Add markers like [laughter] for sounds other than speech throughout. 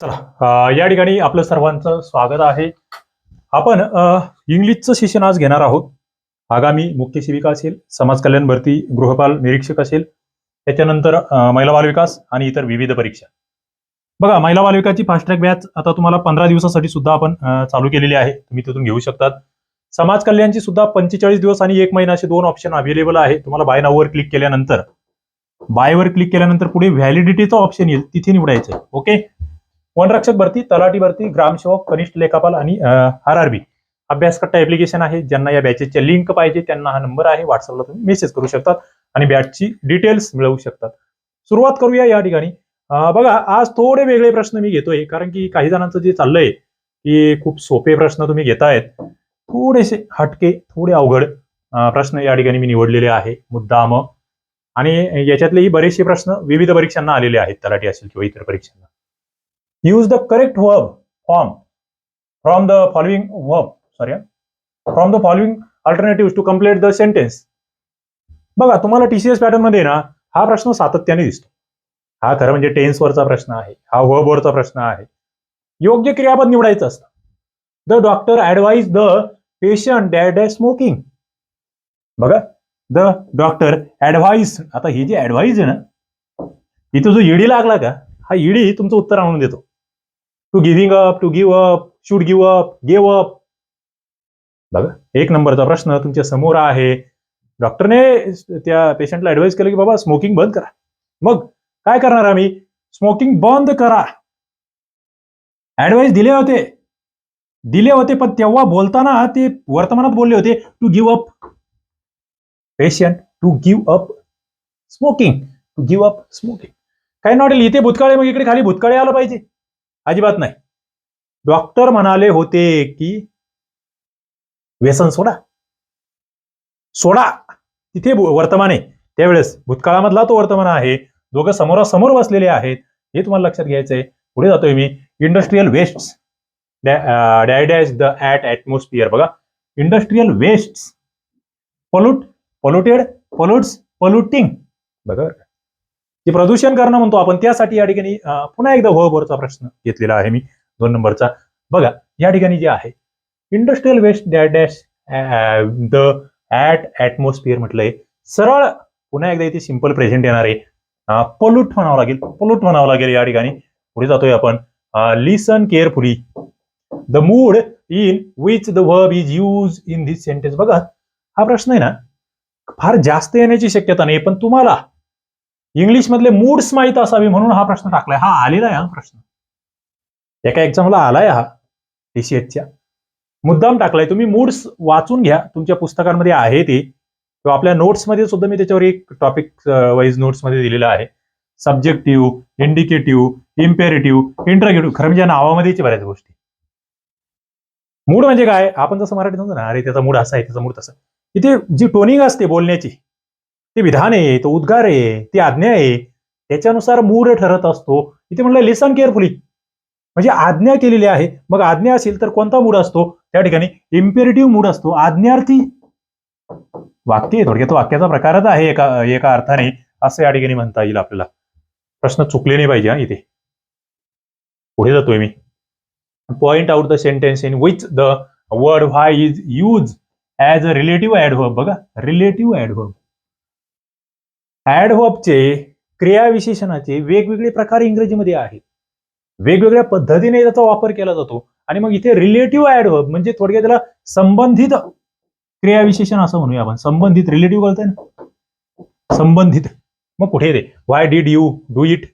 चला या ठिकाणी आपलं सर्वांचं स्वागत आहे. आपण इंग्लिशचं शिक्षण आज घेणार आहोत. आगामी मुख्य सेविका असेल समाज कल्याण भरती गृहपाल निरीक्षक असेल त्याच्यानंतर महिला बालविकास आणि इतर विविध परीक्षा. बघा महिला बालविकाची फास्ट ट्रॅक बॅच आता तुम्हाला पंधरा दिवसासाठी सुद्धा आपण चालू केलेली आहे. तुम्ही तिथून घेऊ शकतात. समाज कल्याणची सुद्धा पंचेचाळीस दिवस आणि एक महिना असे दोन ऑप्शन अवेलेबल आहे. तुम्हाला बाय नाववर क्लिक केल्यानंतर. बायवर क्लिक केल्यानंतर पुढे व्हॅलिडिटीचा ऑप्शन येईल तिथे निवडायचं ओके वनरक्षक भरती तलाठी भरती ग्रामसेवक कनिष्ठ लेखापाल आणि R R B Abhyaskatta application आहे ज्यांना या बॅचेसचे लिंक पाहिजे त्यांना हा नंबर आहे. व्हॉट्सअपला तुम्ही मेसेज करू शकतात आणि बॅचची डिटेल्स मिळवू शकतात. सुरुवात करूया या ठिकाणी. बघा आज थोडे वेगळे प्रश्न मी घेतोय कारण की काही जणांचं जे चाललंय की खूप सोपे प्रश्न तुम्ही घेतायत. थोडेसे हटके थोडे अवघड प्रश्न या ठिकाणी मी निवडलेले आहे मुद्दाम. आणि याच्यातलेही बरेचसे प्रश्न विविध परीक्षांना आलेले आहेत तलाठी असेल किंवा इतर परीक्षांना. Use the correct verb form from the following verb sorry from the following alternative to complete the sentence बघा तुम्हाला टीसीएस पॅटर्नमध्ये ना हा प्रश्न सातत्याने दिसतो. हा खरं म्हणजे टेन्स वरचा प्रश्न आहे हा वर्बवरचा प्रश्न आहे. योग्य क्रियापद निवडायचं असतं. The doctor advise the patient dash smoking बघा द डॉक्टर ऍडवाइज आता ही जी ऍडवाइज आहे ना इथं जो ईडी लागला का हा ईडी तुमचं उत्तर आणून देतो. To giving up to give up should give up gave up बघा एक नंबरचा प्रश्न तुमच्यासमोर आहे. डॉक्टरने त्या पेशंटला ऍडवाईस केलं की बाबा स्मोकिंग बंद करा. मग काय करणार आम्ही? स्मोकिंग बंद करा. ऍडवाईस दिले होते. दिले होते पण तेव्हा बोलताना ते वर्तमानात बोलले होते to give up patient to give up smoking to give up smoking काय नॉटेल इथे भूतकाळे मग इकडे खाली भूतकाळे आलं पाहिजे. अजिबात नाही. डॉक्टर म्हणाले होते की व्यसन सोडा. सोडा. तिथे वर्तमान आहे. त्यावेळेस भूतकाळामधला तो वर्तमान आहे. दोघं समोरासमोर बसलेले आहेत. हे तुम्हाला लक्षात घ्यायचंय. पुढे जातोय मी. Industrial waste dash the at atmosphere बघा. Industrial waste pollute polluted pollutes polluting बघा. जे प्रदूषण करणं म्हणतो आपण त्यासाठी या ठिकाणी पुन्हा एकदा वरचा प्रश्न घेतलेला आहे मी दोन नंबरचा. बघा या ठिकाणी जे आहे industrial waste dash the at atmosphere म्हटलंय. सरळ पुन्हा एकदा इथे सिंपल प्रेझेंट येणार आहे. पोल्यूट म्हणावं लागेल पोल्यूट म्हणावं लागेल या ठिकाणी. पुढे जातोय आपण. Listen carefully the mood in which the verb is use in this sentence बघा हा प्रश्न आहे ना फार जास्त येण्याची शक्यता नाही पण तुम्हाला इंग्लिश मधले मूड्स माहीत असावी म्हणून हा प्रश्न टाकलाय. हा आलेला आहे हा प्रश्न. एका एक्झामला आलाय हा टीसीएचच्या मुद्दाम टाकलाय तुम्ही मूड्स वाचून घ्या. तुमच्या पुस्तकांमध्ये आहे ते. किंवा आपल्या नोट्समध्ये सुद्धा मी त्याच्यावर एक टॉपिक वाईज नोट्समध्ये दिलेला आहे. सब्जेक्टिव्ह इंडिकेटिव्ह इम्पेरेटिव्ह इंटरगेटिव्ह खरं म्हणजे नावामध्येच बऱ्याच गोष्टी. मूड म्हणजे काय? आपण जसं मराठी म्हणतो ना अरे त्याचा मूड असा आहे त्याचा मूड तसा. इथे जी टोनिंग असते बोलण्याची ते विधान आहे तो उद्गार आहे ती आज्ञा आहे त्याच्यानुसार मूड ठरत असतो. इथे म्हणलं लिसन केअरफुली म्हणजे आज्ञा केलेली आहे. मग आज्ञा असेल तर कोणता मूड असतो? त्या ठिकाणी इम्पेरेटिव्ह मूड असतो. आज्ञार्थी. वाक्य आहे थोडक्यात वाक्याचा प्रकारच आहे एका एका अर्थाने असं या ठिकाणी म्हणता येईल आपल्याला. प्रश्न चुकले नाही पाहिजे हा इथे. पुढे जातोय मी. Point out the sentence in which the word why is use as a relative adverb बघा रिलेटिव्ह ऍडव्हर्ब ऍडव्हर्बचे क्रियाविशेषणाचे वेगवेगळे प्रकार इंग्रजीमध्ये आहेत. वेगवेगळ्या पद्धतीने त्याचा वापर केला जातो. आणि मग इथे रिलेटिव्ह ऍडव्हर्ब म्हणजे थोडक्यात त्याला संबंधित क्रियाविशेषण असं म्हणूया आपण. संबंधित रिलेटिव्ह कळतंय ना? संबंधित. मग कुठे येते why did you do it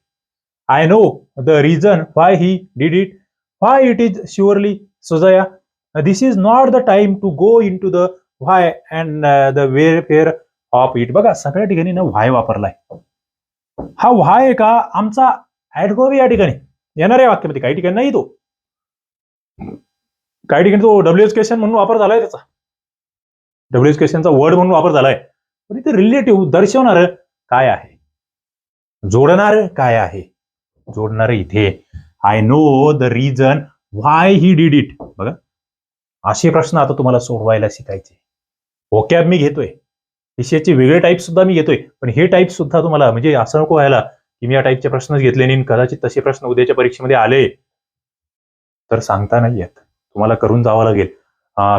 I know the reason why he did it why it is surely Sujaya this is not the time to go into the why and the wherefore of it बघा सगळ्या ठिकाणी ना व्हाय वापरलाय. हा व्हाय आहे का? आमचा adverb या ठिकाणी. येणार आहे वाक्यामध्ये काही ठिकाणी नाही तो. काही ठिकाणी तो डब्ल्यू एस क्वेश्चन म्हणून वापर झालाय त्याचा. डब्ल्यू एस क्वेश्चनचा वर्ड म्हणून वापर झालाय. पण इथे रिलेटिव्ह दर्शवणार काय आहे? जोडणार काय आहे? जोडणार इथे. I know the reason why he did it बघा. असे प्रश्न आता तुम्हाला सोडवायला शिकायचे. ओकॅब मी घेतोय. विषयाचे वेगळे टाईप सुद्धा मी घेतोय. पण हे टाईप सुद्धा तुम्हाला म्हणजे असं नको व्हायला की मी या टाईपचे प्रश्नच घेतले नाही कदाचित तसे प्रश्न उद्याच्या परीक्षेमध्ये आले. तर सांगता नाही येत. तुम्हाला करून जावं लागेल.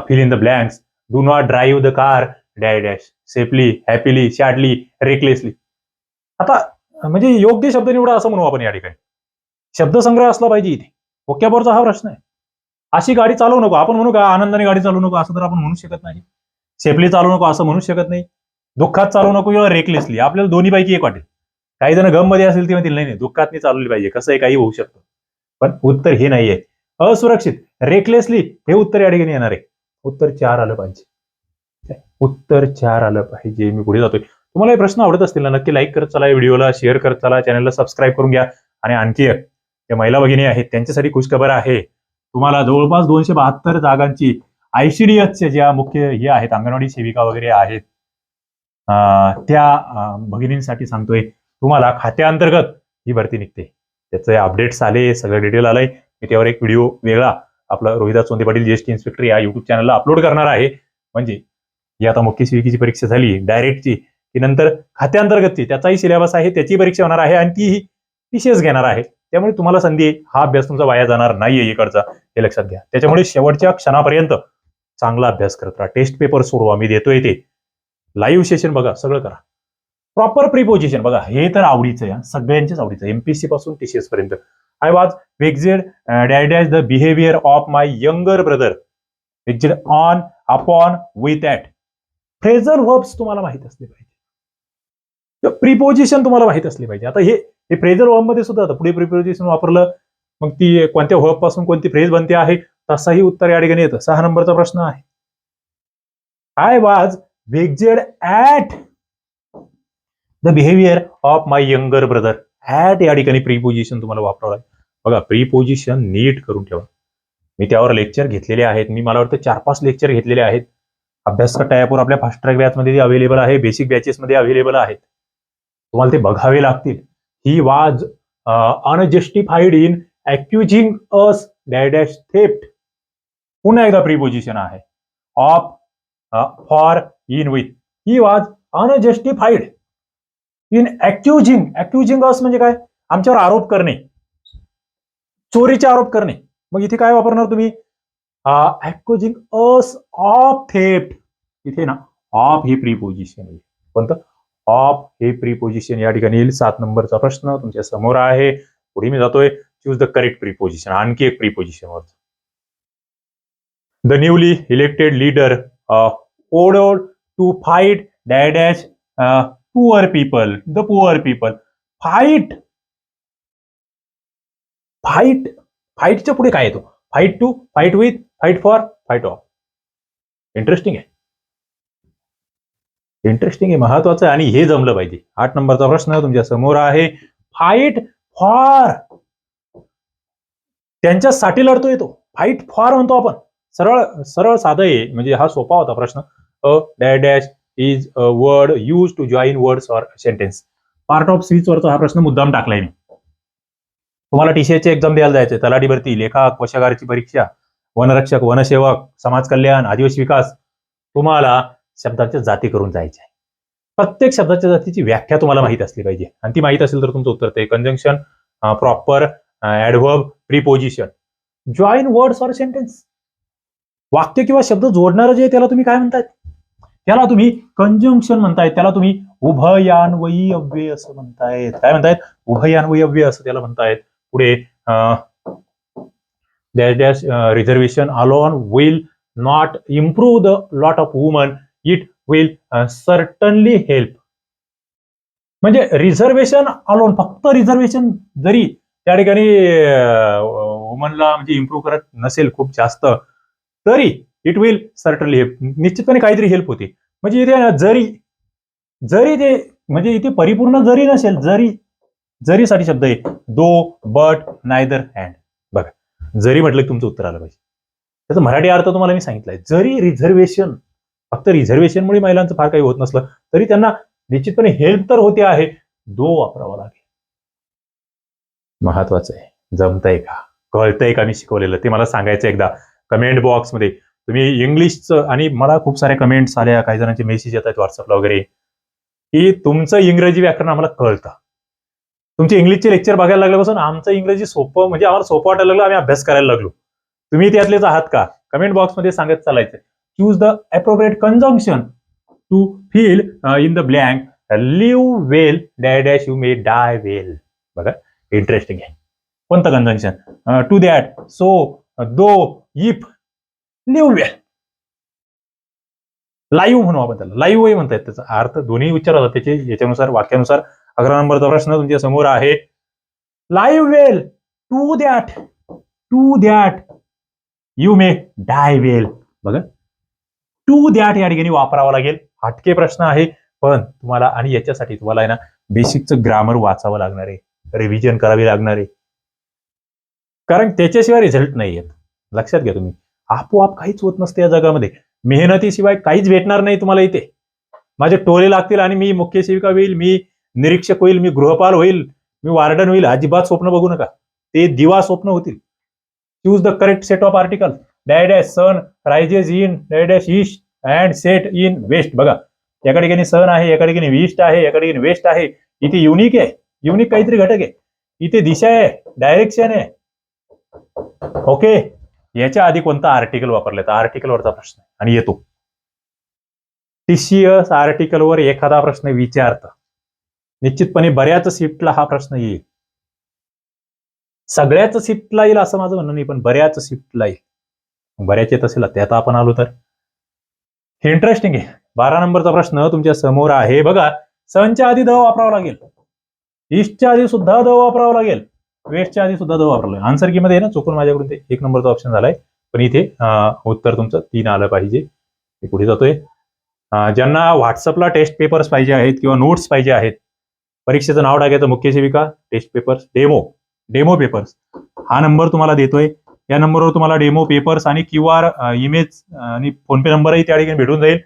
Fill in the blanks do not drive the car डॅ dash safely happily sadly recklessly आता म्हणजे योग्य शब्द निवडा असं म्हणू आपण या ठिकाणी. शब्दसंग्रह असला पाहिजे इथे. ओक्याबरचा हा प्रश्न आहे. अशी गाडी चालवू नको. आपण म्हणू का आनंदाने गाडी चालवू नको. असं तर आपण म्हणू शकत नाही. सेफली चालवू नको. असं म्हणू शकत नाही. दुःखात चालू नको किंवा रेकलेसली आपल्याला दोन्ही पैकी एक वाटेल. काही जण गममध्ये असेल ते म्हणतील नाही नाही दुःखात नाही चालवली पाहिजे. कसंही काही होऊ शकतं. पण उत्तर हे नाहीये. असुरक्षित रेकलेसली हे उत्तर या ठिकाणी येणार आहे. उत्तर चार आलं पाहिजे. उत्तर चार आलं पाहिजे. मी पुढे जातोय. तुम्हाला हे प्रश्न आवडत असतील ना नक्की लाईक करत चला व्हिडिओला शेअर करत चला चॅनलला सबस्क्राईब करून घ्या. आणि आणखी एक, ज्या महिला भगिनी आहेत त्यांच्यासाठी खुशखबर आहे. तुम्हाला जवळपास दोनशे बहात्तर जागांची आयसीडीएसच्या ज्या मुख्य हे आहेत अंगणवाडी सेविका वगैरे आहेत त्या भगिनींसाठी सांगतोय. तुम्हाला खात्याअंतर्गत ही भरती निघते. त्याचे अपडेट्स आले सगळं डिटेल आलंय. मी त्यावर एक व्हिडिओ वेगळा आपला रोहिदास चोंदे पाटील जीएसटी इन्स्पेक्टर या युट्यूब चॅनलला अपलोड करणार आहे. म्हणजे ही आता मुख्य सेविकेची परीक्षा झाली डायरेक्टची की नंतर खात्याअंतर्गतची त्याचाही सिलेबस आहे त्याची परीक्षा होणार आहे आणि तीही विशेष घेणार आहे. त्यामुळे तुम्हाला संधी हा अभ्यास तुमचा वाया जाणार नाहीये इकडचा. हे लक्षात घ्या. त्याच्यामुळे शेवटच्या क्षणापर्यंत चांगला अभ्यास करत राहा. टेस्ट पेपर सोडवा. मी देतोय ते. लाईव्ह सेशन बघा सगळं करा. प्रॉपर प्रिपोजिशन बघा हे तर आवडीचं आहे सगळ्यांच्याच आवडीचं एमपीसी पासून टीसीएस पर्यंत. I was vexed dash the behaviour of my younger brother vexed on upon with at phrasal verbs तुम्हाला माहीत असले पाहिजे. प्रिपोजिशन तुम्हाला माहीत असले पाहिजे. आता हे हे फ्रेझर वर्बमध्ये सुद्धा आता पुढे प्रिपोजिशन वापरलं मग ती कोणत्या वर्बपासून कोणती फ्रेज बनते आहे तसाही उत्तर या ठिकाणी येतं. सहा नंबरचा प्रश्न आहे. I was vexed at the behaviour of my younger brother at या ठिकाणी प्रीपोजिशन तुम्हाला वापरावं लागेल. बघा प्रीपोजिशन नीट करून ठेवा. मी त्यावर लेक्चर घेतलेले आहेत. मी मला वाटतं चार पाच लेक्चर घेतलेले आहेत. अभ्यास टायपवर आपल्या फास्ट ट्रॅक बॅचमध्ये अवेलेबल आहे. बेसिक बॅचेसमध्ये अवेलेबल आहेत. तुम्हाला ते बघावे लागतील. He was unjustified in accusing us dash theft पुन्हा एकदा प्रीपोजिशन आहे. Of for in with he was unjustified in अक्युजिंग अक्युजिंग अस म्हणजे काय? आमच्यावर आरोप करणे. चोरीचे आरोप करणे. मग इथे काय वापरणार तुम्ही? अक्युजिंग अस ऑफ थेप्ट इथे ना ऑफ हे प्रीपोजिशन आहे. कोणतं? ऑफ हे प्रीपोजिशन या ठिकाणी येईल. सात नंबरचा प्रश्न तुमच्यासमोर आहे. पुढे मी जातोय. चूज द करेक्ट प्रीपोजिशन आणखी एक प्रीपोजिशन वर the newly elected leader vowed to fight dash poor people the poor people fight fight फाईटच्या पुढे काय येतो? Fight to fight with fight for fight of interesting आहे. इंटरेस्टिंग आहे महत्वाचं आहे आणि हे जमलं पाहिजे. आठ नंबरचा प्रश्न तुमच्यासमोर आहे. फाईट फॉर त्यांच्यासाठी लढतोय तो. फाईट फॉर म्हणतो आपण. सरळ सरळ साधं आहे. म्हणजे हा सोपा होता प्रश्न. A dash dash is a word use to join words or sentence. Part of speech वरचा हा प्रश्न मुद्दाम टाकलाय मी. तुम्हाला टीसीएचे एक्झाम द्यायला जायचे तलाठी भरती लेखक कोशागारची परीक्षा वनरक्षक वनसेवक समाज कल्याण आदिवासी विकास. तुम्हाला शब्दाच्या जाती करून जायचे आहे प्रत्येक शब्दाच्या जातीची व्याख्या तुम्हाला माहीत असली पाहिजे. आणि ती माहीत असेल तर तुमचं उत्तर ते conjunction proper adverb preposition join words or sentence वाक्य किंवा शब्द जोडणारं जे त्याला तुम्ही काय म्हणतात त्याला तुम्ही कंजंक्शन म्हणतायत त्याला तुम्ही उभयान्वयी अव्यय असं म्हणतायत काय म्हणतायत? उभयान्वयी अव्यय असं त्याला म्हणतायत. पुढे dash dash reservation alone will not improve the lot of woman it will certainly help म्हणजे रिझर्वेशन अलोन फक्त रिझर्वेशन जरी त्या ठिकाणी वुमनला म्हणजे इम्प्रूव्ह करत नसेल खूप जास्त तरी इट विल सर्टनली हेल्प निश्चितपणे काहीतरी हेल्प होते. म्हणजे इथे जरी जरी ते म्हणजे इथे परिपूर्ण जरी नसेल जरी जरीसाठी शब्द आहे दो बट नायदर हँड बघा जरी म्हटलं की तुमचं उत्तर आलं पाहिजे. त्याचा मराठी अर्थ तुम्हाला मी सांगितलाय. जरी रिझर्वेशन फक्त रिझर्वेशनमुळे महिलांचं फार काही होत नसलं तरी त्यांना निश्चितपणे हेल्प तर होते आहे. दो वापरावा लागेल. महत्वाचं आहे. जमतंय का? कळतंय का मी शिकवलेलं? ते मला सांगायचं एकदा. कमेंट बॉक्समध्ये तुम्ही इंग्लिशचं आणि मला खूप साऱ्या कमेंट्स आल्या काही जणांचे मेसेज येत आहेत व्हॉट्सअपला वगैरे की तुमचं इंग्रजी व्याकरण आम्हाला कळतं. तुमचे इंग्लिशचे लेक्चर बघायला लागल्यापासून आमचं इंग्रजी सोपं म्हणजे आम्हाला सोपं वाटायला लागलं आम्ही अभ्यास करायला लागलो. तुम्ही त्यातलेच आहात का? कमेंट बॉक्समध्ये सांगत चालायचं. Choose the appropriate conjunction to fill in the blank live well डॅ dash you may die well बघा इंटरेस्टिंग आहे. कोणतं conjunction to that so though if live well live म्हणू आपण त्याला. लाईव्ह म्हणतायत त्याचा अर्थ. दोन्ही उच्चार होतात त्याचे. याच्यानुसार वाक्यानुसार. अकरा नंबरचा प्रश्न तुमच्यासमोर आहे. Live well to that to that you may die well बघा. टू दॅट या ठिकाणी वापरावा लागेल. हटके प्रश्न आहे. पण तुम्हाला आणि याच्यासाठी तुम्हाला आहे ना बेसिकचं ग्रामर वाचावं लागणार आहे. रिव्हिजन करावी लागणार आहे. कारण त्याच्याशिवाय रिझल्ट नाही येत लक्षात घ्या तुम्ही. आपोआप काहीच होत नसते या जगामध्ये. मेहनतीशिवाय काहीच भेटणार नाही तुम्हाला इथे. माझे टोले लागतील आणि मी मुख्य सेविका होईल मी निरीक्षक होईल मी गृहपाल होईल मी वार्डन होईल. अजिबात स्वप्न बघू नका. ते दिवा स्वप्न होतील. Choose the correct set of article डॅ dash sun rises in डॅ dash east and set in west बघा. एका ठिकाणी सन आहे एका ठिकाणी ईस्ट आहे एका ठिकाणी वेस्ट आहे. इथे युनिक आहे. युनिक काहीतरी घटक आहे. इथे दिशा आहे. डायरेक्शन आहे. ओके याच्या आधी कोणता आर्टिकल वापरलं तर आर्टिकलवरचा प्रश्न आहे. आणि येतो. टीसीएस आर्टिकलवर एखादा प्रश्न विचारता. निश्चितपणे बऱ्याच शिफ्टला हा प्रश्न येईल. सगळ्याच शिफ्टला येईल असं माझं म्हणणं नाही पण बऱ्याच शिफ्टला येईल. बऱ्याच येत असेल त्यात आपण आलो तर. हे इंटरेस्टिंग आहे. बारा नंबरचा प्रश्न तुमच्यासमोर आहे. बघा सनच्या आधी द वापरावा लागेल. ईस्टच्या आधी सुद्धा द वापरावा लागेल. वेस्टच्या आधी सुद्धा द वापरलं आन्सर की मध्ये ना चुकून माझ्याकडून ते एक नंबरचा ऑप्शन झालाय. पण इथे उत्तर तुमचं तीन आलं पाहिजे. ते पुढे जातोय. ज्यांना व्हॉट्सअपला टेस्ट पेपर्स पाहिजे आहेत किंवा नोट्स पाहिजे आहेत परीक्षेचं नाव टाकायचं मुख्य सेविका test papers demo demo papers हा नंबर तुम्हाला देतोय. या नंबरवर तुम्हाला डेमो पेपर्स आणि क्यू आर इमेज आणि फोनपे नंबरही त्या ठिकाणी भेटून जाईल.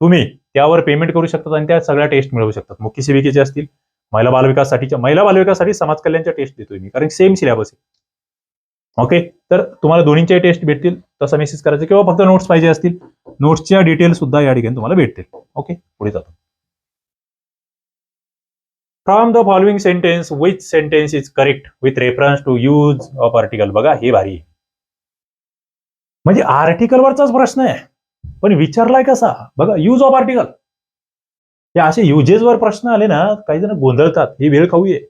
तुम्ही त्यावर पेमेंट करू शकतात आणि त्या सगळ्या टेस्ट मिळवू शकतात. मुख्य सेविकेचे असतील महिला बालविकासाठीच्या महिला बालविकासाठी समाज कल्याणच्या टेस्ट देतोय मी कारण सेम सिलेबस आहे. ओके तर तुम्हाला दोन्हीच्या टेस्ट भेटतील तसा मेसेज करायचा किंवा फक्त नोट्स पाहिजे असतील नोट्सच्या डिटेल सुद्धा या ठिकाणी तुम्हाला भेटतील. ओके पुढे जातो. From the following sentence which sentence is correct with reference to use of article बघा हे भारी आहे. म्हणजे आर्टिकलवरचाच प्रश्न आहे. पण विचारलाय कसा? बघा यूज ऑफ आर्टिकल हे असे युजेसवर प्रश्न आले ना काही जण गोंधळतात. ही वेळ खाऊ आहे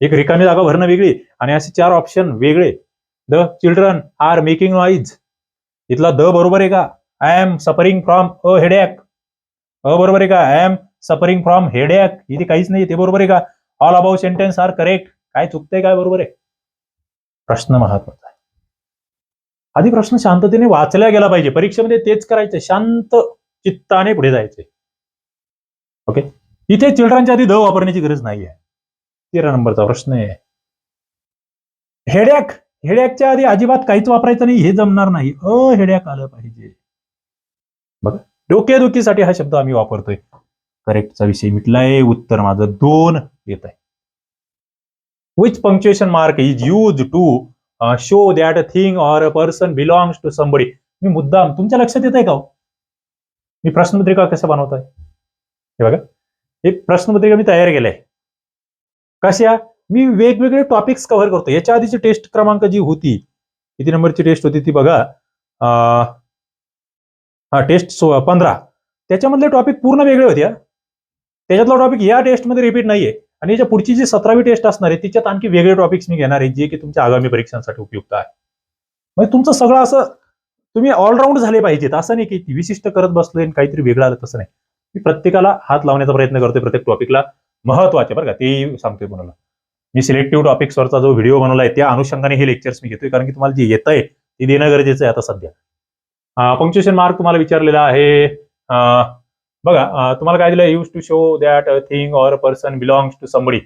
एक रिकामी जागा भरणं वेगळी. आणि असे चार ऑप्शन वेगळे. The children are making noise इथला द बरोबर आहे का? I am suffering from a headache a बरोबर आहे का? I am suffering from headache इथे काहीच नाही ते बरोबर आहे का? All about sentence are correct काय चुकतंय काय बरोबर आहे? प्रश्न महत्त्वाचा आहे. आधी प्रश्न शांततेने वाचला गेला पाहिजे. परीक्षेमध्ये तेच करायचं. शांत चित्ताने पुढे जायचे ओके इथे चिल्ड्रनच्या आधी द वापरण्याची गरज नाही आहे तेरा नंबरचा प्रश्न आहे. हेडॅक हेडॅकच्या आधी अजिबात काहीच वापरायचं नाही हे जमणार नाही. अ हेडॅक आलं पाहिजे. बघा डोकेदुखीसाठी हा शब्द आम्ही वापरतोय. करेक्टचा विषय मिटलाय उत्तर माझं दोन येत आहे. Which punctuation mark is use to show that thing or a person belongs to somebody मी मुद्दाम तुमच्या लक्षात येत आहे का हो? मी प्रश्नपत्रिका कसं बनवतोय? हे बघा. हे प्रश्नपत्रिका मी तयार केलंय. कशा? मी वेगवेगळे टॉपिक्स कव्हर करतो. याच्या आधीची टेस्ट क्रमांक जी होती किती नंबरची टेस्ट होती ती बघा. हा टेस्ट सो पंधरा. त्याच्यामधले टॉपिक पूर्ण वेगळे होते त्याच्यातला टॉपिक या टेस्टमध्ये रिपीट नाहीये. आणि याच्या पुढची जी सतरावी टेस्ट असणार आहे तिच्यात आणखी वेगळे टॉपिक्स मी घेणार आहे जे की तुमच्या आगामी परीक्षांसाठी उपयुक्त आहे. म्हणजे तुमचं सगळं असं तुम्ही ऑलराऊंड झाले पाहिजेत. असं नाही की विशिष्ट करत बसलोय आणि काहीतरी वेगळं आलं तसं नाही. मी प्रत्येकाला हात लावण्याचा प्रयत्न करतोय प्रत्येक टॉपिकला महत्त्वाचे बरं का ते सांगतोय कोणाला. मी सिलेक्टिव्ह टॉपिक्सवरचा जो व्हिडिओ बनवलाय त्या अनुषंगाने हे लेक्चर्स मी घेतोय. कारण की तुम्हाला जे येत आहे ते देणं गरजेचं आहे आता सध्या. पंक्च्युएशन मार्क तुम्हाला विचारलेला आहे. बघा तुम्हाला काय दिलं? Use to show that a thing or person belongs to somebody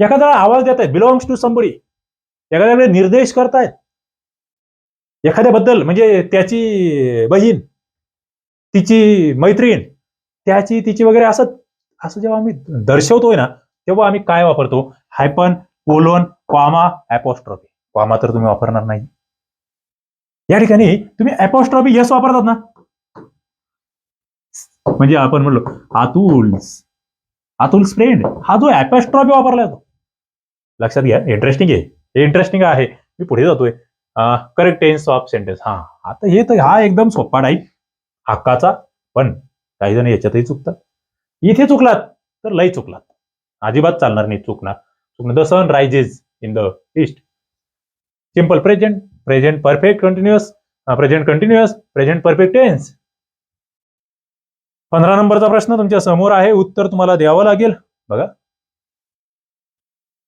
एखाद्याला आवाज देत आहेत बिलॉंग्स टू समबडी एखाद्याकडे निर्देश करतायत. एखाद्याबद्दल म्हणजे त्याची बहीण तिची मैत्रीण त्याची तिची वगैरे असं असं जेव्हा आम्ही दर्शवतोय ना तेव्हा आम्ही काय वापरतो? Hyphen colon comma apostrophe. Comma तर तुम्ही वापरणार नाही. या ठिकाणी तुम्ही ॲपोस्ट्रॉफी यस वापरतात ना? म्हणजे आपण म्हणलो अतुल अतुल फ्रेंड हा जो ॲपोस्ट्रॉफी वापरला जातो लक्षात घ्या इंटरेस्टिंग आहे. हे इंटरेस्टिंग आहे. मी पुढे जातोय. करेक्ट टेन्स ऑफ सेंटेन्स हा आता हे तर हा एकदम सोपा नाही हक्काचा पण काही जण याच्यातही चुकतात. इथे चुकलात तर लय चुकलात. अजिबात चालणार नाही चुकणार. चुकणं the sun rises in the east simple present present perfect continuous present continuous present perfect tense पंधरा नंबरचा प्रश्न तुमच्यासमोर आहे उत्तर तुम्हाला द्यावं लागेल. बघा.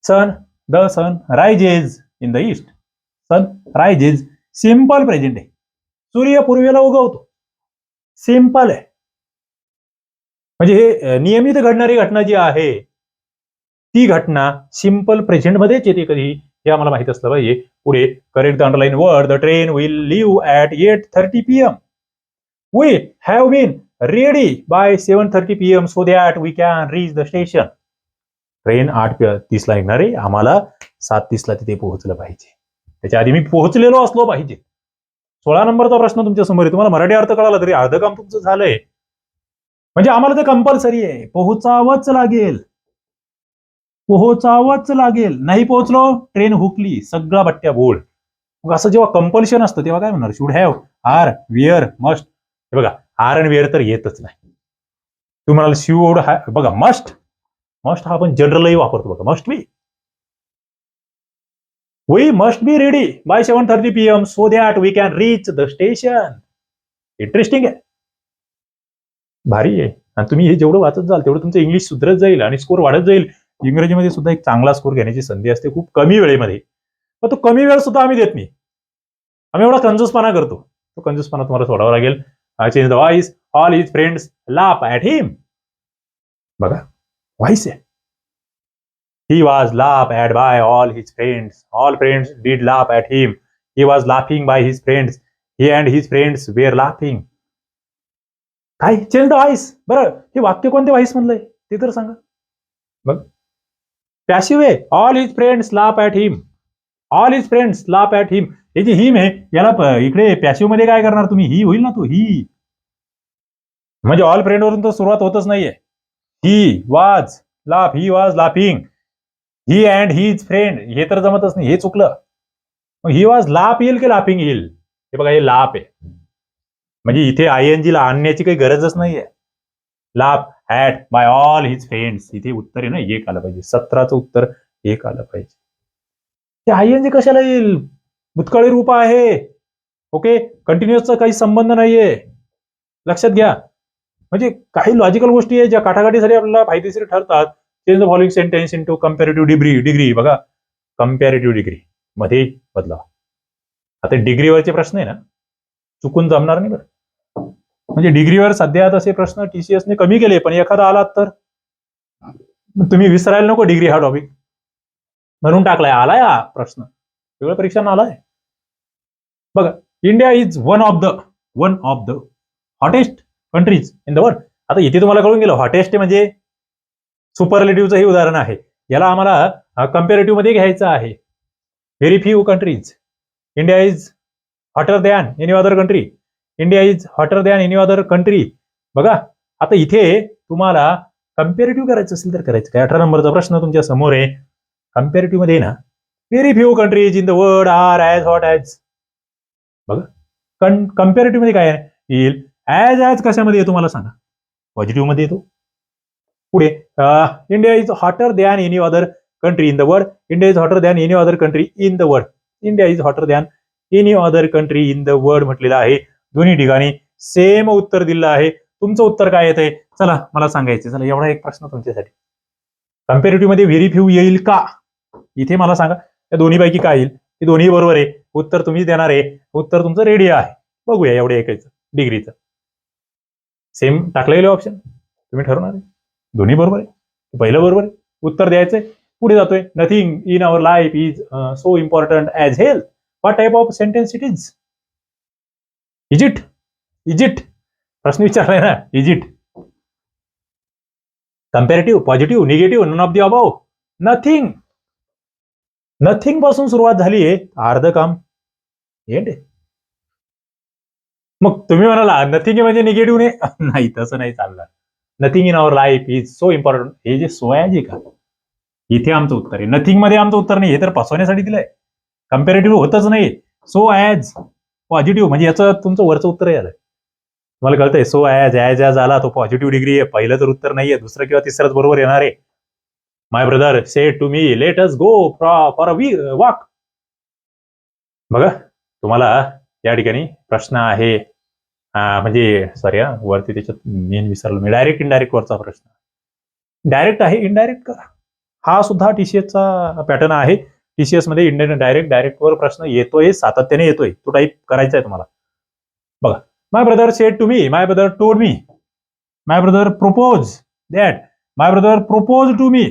Sun the sun rises in the east sun rises simple present आहे. सूर्य पूर्वेला उगवतो. सिंपल आहे. म्हणजे हे नियमित घडणारी घटना जी आहे ती घटना सिंपल प्रेझेंटमध्येच येते कधी हे आम्हाला माहीत असलं पाहिजे. पुढे correct the underline word the train will leave at eight thirty P M we have been ready by seven thirty P M so that we can reach the station train आठ तीसला निघणार आहे. आम्हाला सात तीसला तिथे पोहोचलं पाहिजे. त्याच्या आधी मी पोहोचलेलो असलो पाहिजे. सोळा नंबरचा प्रश्न तुमच्यासमोर आहे. तुम्हाला मराठी अर्थ कळाला तरी अर्ध काम तुमचं झालंय. म्हणजे आम्हाला ते कंपल्सरी आहे. पोहोचावंच लागेल. पोहोचावंच लागेल. नाही पोहोचलो ट्रेन हुकली सगळा बट्ट्या बोळ. मग असं जेव्हा कंपल्शन असतं तेव्हा काय म्हणणार should have are were must हे बघा आर अँड विअर तर येतच नाही. तू म्हणाल शिवड हा बघा मस्ट मस्ट हा आपण जनरलही वापरतो बघा. Must be we must be ready by seven thirty P M so that we can reach the station interesting आहे. भारी आहे. आणि तुम्ही हे जेवढं वाचत जाल तेवढं तुमचं इंग्लिश सुधरत जाईल आणि स्कोर वाढत जाईल. इंग्रजीमध्ये सुद्धा एक चांगला स्कोर घेण्याची संधी असते खूप कमी वेळेमध्ये. पण तो कमी वेळ सुद्धा आम्ही देत नाही. आम्ही एवढा कंजूसपणा करतो. तो कंजूसपणा तुम्हाला सोडावा लागेल. Change the voice all his friends laugh at him बघा व्हॉइस आहे. He was laugh at by all his friends all friends did laugh at him he was laughing by his friends he and his friends were laughing काय? Change the voice. बरं हे वाक्य कोणते voice म्हणलंय? ते तर सांगा. मग? पॅसिव्ह आहे. All his friends laugh at him all his friends laugh at him हे जे हिम आहे याला इकडे पॅसिव्हमध्ये काय करणार तुम्ही? ही होईल ना तो? ही म्हणजे ऑल फ्रेंड वरून तर सुरुवात होतच नाहीये. ही was laugh he was laughing he and his friend हे तर जमतच नाही. हे चुकलं. मग ही वाज लाप येईल की लाफिंग येईल? हे बघा हे लाप आहे. म्हणजे इथे आय एन ला आणण्याची काही गरजच नाहीये. Laughed at by all his friends इथे उत्तर आहे ना एक आलं पाहिजे. सतराचं उत्तर एक आलं पाहिजे. ते आय एन जी कशाला येईल? भूतकाळी रूप आहे. ओके कंटिन्युअसचा काही संबंध नाहीये. लक्षात घ्या. म्हणजे काही लॉजिकल गोष्टी आहे ज्या काठाकाठीसाठी आपल्याला फायदेशीर ठरतात. Change the following sentence into comparative degree degree बघा. कम्पॅरेटिव्ह डिग्री मध्ये बदलाव. आता डिग्रीवरचे प्रश्न आहे ना. चुकून जमणार नाही बरं. म्हणजे डिग्रीवर सध्या तसे प्रश्न टीसीएसने कमी केले पण एखादा आलात तर? तुम्ही विसरायला नको डिग्री हा टॉपिक म्हणून टाकलाय आलाय हा प्रश्न. वेगळ्या परीक्षांना आलाय बघा India is one of the one of the hottest countries in the world आता इथे तुम्हाला कळून गेलं हॉटेस्ट म्हणजे सुपरलेटिव्हचं हे उदाहरण आहे. याला आम्हाला कम्पेरेटिव्हमध्ये घ्यायचं आहे. Very few countries India is hotter than any other country India is hotter than any other country बघा आता इथे तुम्हाला कम्पेरेटिव्ह करायचं असेल तर करायचं. काय? अठरा नंबरचा प्रश्न तुमच्यासमोर आहे. कम्पॅरेटिव्हमध्ये ना very few countries in the world are as hot as बघा कम्पॅरेटिव्हमध्ये काय आहे? येईल. ॲज ॲज कशामध्ये येतो मला सांगा? पॉझिटिव्हमध्ये येतो. पुढे India is hotter than any other country in the world India is hotter than any other country in the world India is hotter than any other country in the world म्हटलेलं आहे. दोन्ही ठिकाणी सेम उत्तर दिलं आहे. तुमचं उत्तर काय येतंय? चला मला सांगायचं चला एवढा एक प्रश्न तुमच्यासाठी. कम्पेरेटिव्हमध्ये व्हेरी फ्यू येईल का? इथे मला सांगा या दोन्ही पैकी काय येईल? हे दोन्ही बरोबर आहे. उत्तर तुम्ही देणार आहे. उत्तर तुमचं रेडी आहे. बघूया एवढे ऐकायचं डिग्रीचं सेम टाकलेलं ऑप्शन तुम्ही ठरवणार आहे. दोन्ही बरोबर आहे. पहिलं बरोबर आहे. उत्तर द्यायचंय. पुढे जातोय. Nothing in our life is so important as health what type of sentence it is is it is it प्रश्न विचार विचारलाय ना? Is it comparative positive negative none of the above nothing nothing पासून सुरुवात झाली अर्ध काम. मग तुम्ही म्हणाला नथिंग निगेटिव्ह [laughs] नाही, तसं नाही चालणार. Nothing in our life is so important हे जे सो आहे जे का इथे आमचं उत्तर आहे. नथिंग मध्ये आमचं उत्तर नाही. हे तर फसवण्यासाठी दिलंय. कम्पॅरेटिव्ह होतच नाही. सो ॲज पॉझिटिव्ह म्हणजे याचं तुमचं वरचं उत्तर आलं तुम्हाला कळतंय सो ॲज ॲज ॲज आला तो पॉझिटिव्ह डिग्री आहे. पहिलं तर उत्तर नाहीये दुसरं किंवा तिसरंच बरोबर येणार आहे. My brother say to me let us go for a we walk बघा तुम्हाला या ठिकाणी प्रश्न आहे. म्हणजे सॉरी हा वरती त्याच्यात मेन विसरलो मी. डायरेक्ट इनडायरेक्ट वरचा प्रश्न. डायरेक्ट आहे इनडायरेक्ट करा हा सुद्धा टीसीएसचा पॅटर्न आहे. टीसीएसमध्ये इंडियन डायरेक्ट डायरेक्ट वर प्रश्न येतोय सातत्याने येतोय. तो टाईप करायचा आहे तुम्हाला. बघा. My brother said to me my brother toad me my brother propose that my brother propose to me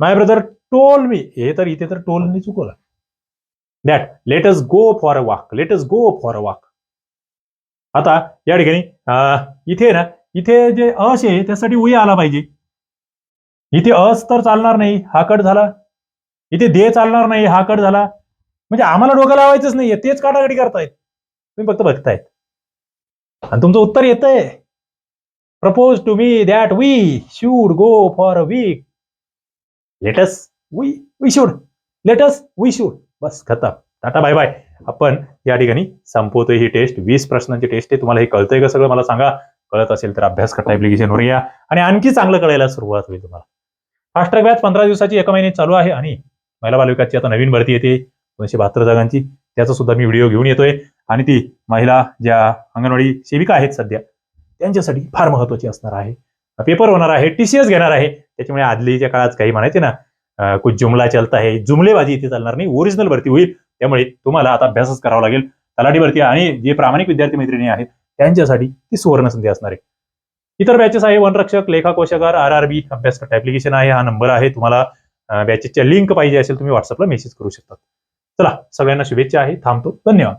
my brother told me हे तर इथे तर टोलने चुकवलं. That let us go for a walk let us go for a walk आता या ठिकाणी इथे ना इथे जे अश आहे त्यासाठी उई आला पाहिजे. इथे अस तर चालणार नाही हा कट झाला. इथे दे चालणार नाही हा कट झाला. म्हणजे आम्हाला डोकं लावायचंच नाहीये तेच काटाकाटी करतायत. तुम्ही फक्त बघतायत. आणि तुमचं उत्तर येतंय. Propose to me that we should go for a week let's we we should let's we should बस खतम. टाटा बाय बाय आपण या ठिकाणी संपवतोय ही टेस्ट वीस प्रश्नांची टेस्ट आहे. तुम्हाला हे कळतंय का सगळं? मला सांगा. कळत असेल तर अभ्यास करता ऍप्लिकेशनवर या. आणि आणखी चांगलं कळायला सुरुवात होईल तुम्हाला. फास्ट ट्रॅक बॅच पंधरा दिवसाची एका महिन्यात चालू आहे आणि महिला बालविकासची आता नवीन भरती येते दोनशे बहात्तर जागांची. त्याचा सुद्धा मी व्हिडिओ घेऊन येतोय. आणि ती महिला ज्या अंगणवाडी सेविका आहेत सध्या त्यांच्यासाठी फार महत्वाची असणार आहे. पेपर होणार आहे टीसीएस घेणार आहे. त्याच्यामुळे आदलीच्या काळात काही म्हणायचे ना कुछ जुमला चलता आहे जुमलेबाजी इथे चालणार नाही ओरिजिनल भरती होईल. त्यामुळे तुम्हाला आता अभ्यासच करावा लागेल. तलाठी भरती आणि जे प्रामाणिक विद्यार्थी मैत्रिणी आहेत त्यांच्यासाठी ती सुवर्ण संधी असणार आहे. इतर बॅचेस आहे वनरक्षक लेखा कोशागार आर आर बी अभ्यास ऍप्लिकेशन आहे हा नंबर आहे. तुम्हाला बॅचेसच्या लिंक पाहिजे असेल तुम्ही व्हॉट्सअपला मेसेज करू शकता. चला सगळ्यांना शुभेच्छा आहे थांबतो. धन्यवाद.